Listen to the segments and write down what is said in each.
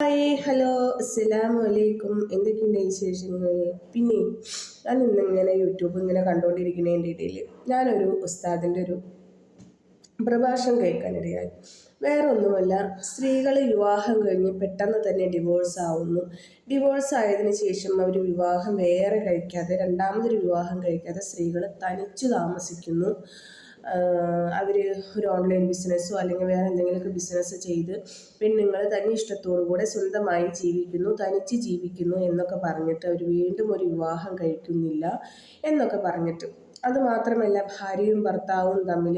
Hi hello അസ്സലാമു അലൈക്കും എന്തൊക്കെയുണ്ട് വിശേഷങ്ങൾ? പിന്നെ ഞാൻ ഇന്നിങ്ങനെ യൂട്യൂബ് ഇങ്ങനെ കണ്ടുകൊണ്ടിരിക്കുന്നതിന്റെ ഇടയിൽ ഞാനൊരു ഉസ്താദിന്റെ ഒരു പ്രഭാഷണം കേൾക്കാനിടയായി. വേറെ ഒന്നുമല്ല സ്ത്രീകൾ വിവാഹം കഴിഞ്ഞ് പെട്ടെന്ന് തന്നെ ഡിവോഴ്സ് ആവുന്നു. ഡിവോഴ്സ് ആയതിനു ശേഷം അവർ വിവാഹം വേറെ കഴിക്കാതെ രണ്ടാമതൊരു വിവാഹം കഴിക്കാതെ സ്ത്രീകൾ തനിച്ചു താമസിക്കുന്നു. അവർ ഒരു ഓൺലൈൻ ബിസിനസ്സോ അല്ലെങ്കിൽ വേറെ എന്തെങ്കിലുമൊക്കെ ബിസിനസ് ചെയ്ത് പെണ്ണുങ്ങൾ തന്നെ ഇഷ്ടത്തോടു കൂടെ സ്വന്തമായി ജീവിക്കുന്നു തനിച്ച് ജീവിക്കുന്നു എന്നൊക്കെ പറഞ്ഞിട്ട് അവർ വീണ്ടും ഒരു വിവാഹം കഴിക്കുന്നില്ല എന്നൊക്കെ പറഞ്ഞിട്ട്. അതുമാത്രമല്ല ഭാര്യയും ഭർത്താവും തമ്മിൽ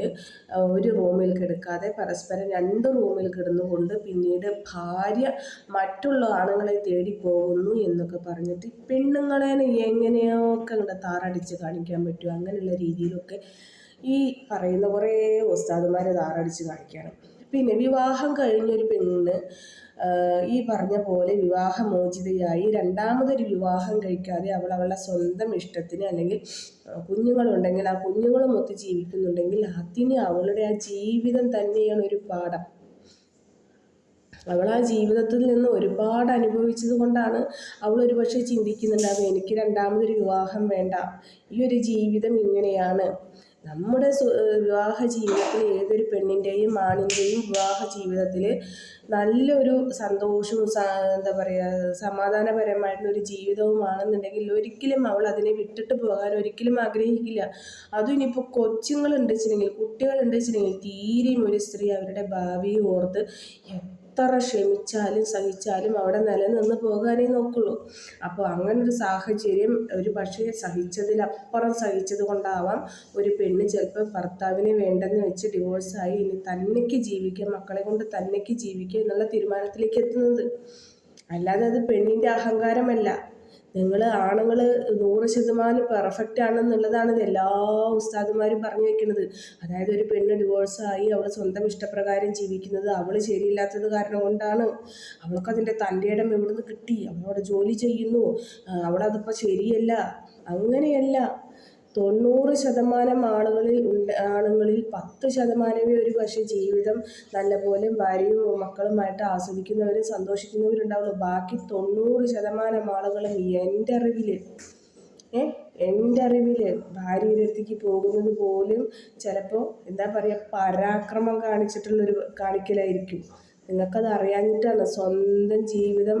ഒരു റൂമിൽ കിടക്കാതെ പരസ്പരം രണ്ട് റൂമിൽ കിടന്നുകൊണ്ട് പിന്നീട് ഭാര്യ മറ്റുള്ള ആണുങ്ങളെ തേടി പോകുന്നു എന്നൊക്കെ പറഞ്ഞിട്ട് പെണ്ണുങ്ങളെ എങ്ങനെയൊക്കെ ഇവിടെ താറടിച്ച് കാണിക്കാൻ പറ്റുമോ അങ്ങനെയുള്ള രീതിയിലൊക്കെ ഈ പറയുന്ന കുറേ ഉസ്താദുമാർ താറടിച്ച് കാണിക്കുകയാണ് പിന്നെ വിവാഹം കഴിഞ്ഞൊരു പെണ്ണ് ഈ പറഞ്ഞ പോലെ വിവാഹമോചിതയായി രണ്ടാമതൊരു വിവാഹം കഴിക്കാതെ അവൾ അവളുടെ സ്വന്തം ഇഷ്ടത്തിന് അല്ലെങ്കിൽ കുഞ്ഞുങ്ങളുണ്ടെങ്കിൽ ആ കുഞ്ഞുങ്ങളുമൊത്ത് ജീവിക്കുന്നുണ്ടെങ്കിൽ അതിന് അവളുടെ ആ ജീവിതം തന്നെയാണ് ഒരു പാഠം. അവൾ ആ ജീവിതത്തിൽ നിന്ന് ഒരുപാട് അനുഭവിച്ചത് കൊണ്ടാണ് അവൾ ഒരുപക്ഷെ ചിന്തിക്കുന്നുണ്ടാവും എനിക്ക് രണ്ടാമതൊരു വിവാഹം വേണ്ട. ഈ ഒരു ജീവിതം ഇങ്ങനെയാണ്. നമ്മുടെ വിവാഹ ജീവിതത്തിൽ ഏതൊരു പെണ്ണിന്റെയും ആണിന്റെയും വിവാഹ ജീവിതത്തിൽ നല്ലൊരു സന്തോഷവും എന്താ പറയുക സമാധാനപരമായിട്ടുള്ള ഒരു ജീവിതവുമാണെന്നുണ്ടെങ്കിൽ ഒരിക്കലും അവൾ അതിനെ വിട്ടിട്ട് പോകാൻ ഒരിക്കലും ആഗ്രഹിക്കില്ല. അതും ഇനിയിപ്പോൾ കൊച്ചുങ്ങളുണ്ട് വെച്ചിട്ടുണ്ടെങ്കിൽ കുട്ടികളുണ്ട് വെച്ചിട്ടുണ്ടെങ്കിൽ തീരെയും ഒരു സ്ത്രീ അവരുടെ ഭാവിയെ ഓർത്ത് എത്ര ക്ഷമിച്ചാലും സഹിച്ചാലും അവിടെ നിലനിന്ന് പോകാനേ നോക്കുള്ളൂ. അപ്പോൾ അങ്ങനൊരു സാഹചര്യം ഒരു പക്ഷേ സഹിച്ചതിലപ്പുറം സഹിച്ചത് കൊണ്ടാവാം ഒരു പെണ്ണ് ചിലപ്പോൾ ഭർത്താവിനെ വേണ്ടെന്ന് വെച്ച് ഡിവോഴ്സായി ഇനി തന്നെക്ക് ജീവിക്കുക മക്കളെ കൊണ്ട് തന്നെക്ക് ജീവിക്കുക എന്നുള്ള തീരുമാനത്തിലേക്ക് എത്തുന്നത്. അല്ലാതെ അത് പെണ്ണിന്റെ അഹങ്കാരമല്ല. നിങ്ങൾ ആണുങ്ങൾ നൂറ് ശതമാനം പെർഫെക്റ്റ് ആണെന്നുള്ളതാണ് എല്ലാ ഉസ്താദുമാരും പറഞ്ഞു വെക്കുന്നത് അതായത് ഒരു പെണ്ണ് ഡിവോഴ്സായി അവൾ സ്വന്തം ഇഷ്ടപ്രകാരം ജീവിക്കുന്നത് അവൾ ശരിയില്ലാത്തത് കാരണം കൊണ്ടാണ്. അവൾക്കതിന്റെ തന്റെ ഇടം എവിടുന്ന് കിട്ടി? അവളവിടെ ജോലി ചെയ്യുന്നു. അവളതിപ്പോൾ ശരിയല്ല. അങ്ങനെയല്ല. തൊണ്ണൂറ് ശതമാനം ആളുകളിൽ ഉണ്ട് ആളുകളിൽ പത്ത് ശതമാനമേ ഒരു പക്ഷേ ജീവിതം നല്ലപോലെ ഭാര്യയും മക്കളുമായിട്ട് ആസ്വദിക്കുന്നവരും സന്തോഷിക്കുന്നവരുണ്ടാവുള്ളൂ. ബാക്കി തൊണ്ണൂറ് ശതമാനം ആളുകളും എന്റെ അറിവിൽ എന്റെ അറിവിൽ ഭാര്യയിലെത്തിക്ക് പോകുന്നത് പോലും ചിലപ്പോൾ എന്താ പറയുക പരാക്രമം കാണിച്ചിട്ടുള്ളൊരു കാണിക്കലായിരിക്കും. നിങ്ങൾക്കത് അറിയാഞ്ഞിട്ടാണ് സ്വന്തം ജീവിതം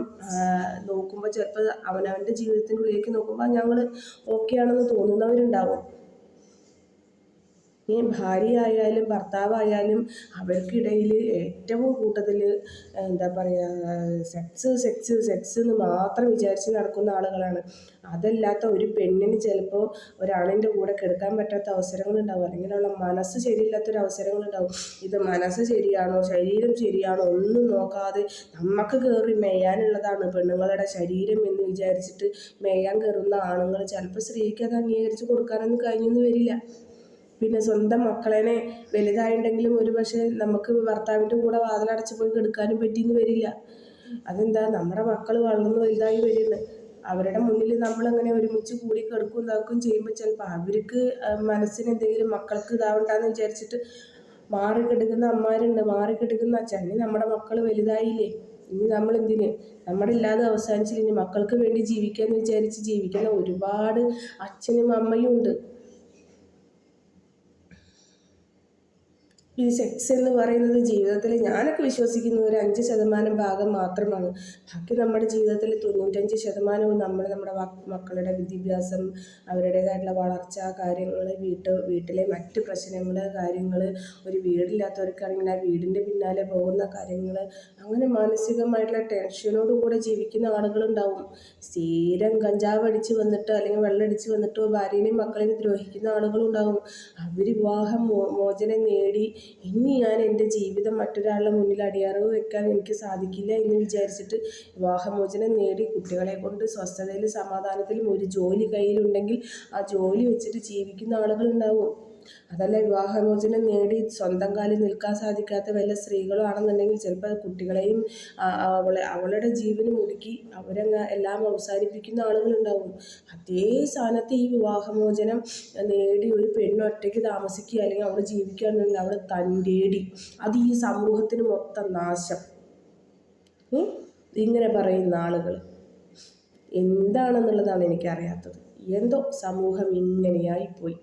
നോക്കുമ്പോൾ ചിലപ്പോൾ അവനവന്റെ ജീവിതത്തിന്റെ ഉള്ളിലേക്ക് നോക്കുമ്പോൾ ഞങ്ങൾ ഓക്കെ ആണെന്ന് തോന്നുന്നവരുണ്ടാവും. ഇനി ഭാര്യയായാലും ഭർത്താവായാലും അവർക്കിടയിൽ ഏറ്റവും കൂടുതൽ എന്താ പറയുക സെക്സ് സെക്സ് സെക്സ് എന്ന് മാത്രം വിചാരിച്ച് നടക്കുന്ന ആളുകളാണ്. അതല്ലാത്ത ഒരു പെണ്ണിന് ചിലപ്പോൾ ഒരാണിന്റെ കൂടെ കിടക്കാൻ പറ്റാത്ത അവസരങ്ങളുണ്ടാവും. അല്ലെങ്കിൽ അവളുടെ മനസ്സ് ശരിയില്ലാത്തൊരു അവസരങ്ങളുണ്ടാവും. ഇത് മനസ്സ് ശരിയാണോ ശരീരം ശരിയാണോ ഒന്നും നോക്കാതെ നമുക്ക് കയറി മേയാനുള്ളതാണ് പെണ്ണുങ്ങളുടെ ശരീരം എന്ന് വിചാരിച്ചിട്ട് മേയാൻ കയറുന്ന ആണുങ്ങൾ ചിലപ്പോൾ സ്ത്രീക്ക് അത് അംഗീകരിച്ച് കൊടുക്കാനൊന്നും കഴിഞ്ഞൊന്നും വരില്ല. പിന്നെ സ്വന്തം മക്കളെ വലുതായിട്ടുണ്ടെങ്കിലും ഒരു പക്ഷേ നമുക്ക് ഭർത്താവിന്റെ കൂടെ വാതിലടച്ച് പോയി കെടുക്കാനും പറ്റിയെന്ന് വരില്ല. അതെന്താ? നമ്മുടെ മക്കൾ വളർന്ന് വലുതായി വരുന്നു അവരുടെ മുന്നിൽ നമ്മളങ്ങനെ ഒരുമിച്ച് കൂടി കിടക്കും ഇതാക്കും ചെയ്യുമ്പോൾ ചിലപ്പോൾ അവർക്ക് മനസ്സിന് എന്തെങ്കിലും മക്കൾക്ക് ഇതാവണ്ടെന്ന് വിചാരിച്ചിട്ട് മാറി കിടക്കുന്ന അമ്മമാരുണ്ട് മാറി കിടക്കുന്ന അച്ഛൻ. നമ്മുടെ മക്കൾ വലുതായില്ലേ? ഇനി നമ്മൾ എന്തിന്? നമ്മുടെ ഇല്ലാതെ അവസാനിച്ചില്ല? ഇനി മക്കൾക്ക് വേണ്ടി ജീവിക്കാമെന്ന് വിചാരിച്ച് ജീവിക്കുന്ന ഒരുപാട് അച്ഛനും അമ്മയും ഉണ്ട്. ഈ സെക്സ് എന്ന് പറയുന്നത് ജീവിതത്തിൽ ഞാനൊക്കെ വിശ്വസിക്കുന്ന ഒരു അഞ്ച് ശതമാനം ഭാഗം മാത്രമാണ്. ബാക്കി നമ്മുടെ ജീവിതത്തിൽ തൊണ്ണൂറ്റഞ്ച് ശതമാനവും നമ്മൾ നമ്മുടെ മക്കളുടെ വിദ്യാഭ്യാസം അവരുടേതായിട്ടുള്ള വളർച്ച കാര്യങ്ങൾ വീട്ട് വീട്ടിലെ മറ്റ് പ്രശ്നങ്ങൾ കാര്യങ്ങൾ ഒരു വീടില്ലാത്തവർക്കാണെങ്കിൽ ആ വീടിന്റെ പിന്നാലെ പോകുന്ന കാര്യങ്ങൾ അങ്ങനെ മാനസികമായിട്ടുള്ള ടെൻഷനോട് കൂടെ ജീവിക്കുന്ന ആളുകളുണ്ടാവും. സ്ഥിരം കഞ്ചാവ് അടിച്ച് വന്നിട്ട് അല്ലെങ്കിൽ വെള്ളം അടിച്ച് വന്നിട്ടോ ഭാര്യനെയും മക്കളെയും ദ്രോഹിക്കുന്ന ആളുകളുണ്ടാവും. അവർ വിവാഹം മോചനം നേടി ഇനി ഞാൻ എന്റെ ജീവിതം മറ്റൊരാളുടെ മുന്നിൽ അടിയറവ് വെക്കാൻ എനിക്ക് സാധിക്കില്ല എന്ന് വിചാരിച്ചിട്ട് വിവാഹമോചനം നേടി കുട്ടികളെ കൊണ്ട് സ്വസ്ഥതയിലും സമാധാനത്തിലും ഒരു ജോലി കയ്യിലുണ്ടെങ്കിൽ ആ ജോലി വെച്ചിട്ട് ജീവിക്കുന്ന ആളുകളുണ്ടാവും അതല്ല വിവാഹമോചനം നേടി സ്വന്തം കാലിൽ നിൽക്കാൻ സാധിക്കാത്ത വല്ല സ്ത്രീകളും ആണെന്നുണ്ടെങ്കിൽ ചിലപ്പോൾ കുട്ടികളെയും അവളെ അവളുടെ ജീവനും ഒടുക്കി അവരങ്ങ് എല്ലാം അവസാനിപ്പിക്കുന്ന ആളുകളുണ്ടാവും. അതേ സ്ഥാനത്ത് ഈ വിവാഹമോചനം നേടി ഒരു പെണ്ണ് ഒറ്റയ്ക്ക് താമസിക്കുക അല്ലെങ്കിൽ അവൾ ജീവിക്കുകയാണെന്നുണ്ടെങ്കിൽ അവൾ തന്റെടി. അത് ഈ സമൂഹത്തിന് മൊത്തം നാശം. ഇങ്ങനെ പറയുന്ന ആളുകൾ. എന്താണെന്നുള്ളതാണ് എനിക്കറിയാത്തത്. എന്തോ സമൂഹം ഇങ്ങനെയായിപ്പോയി.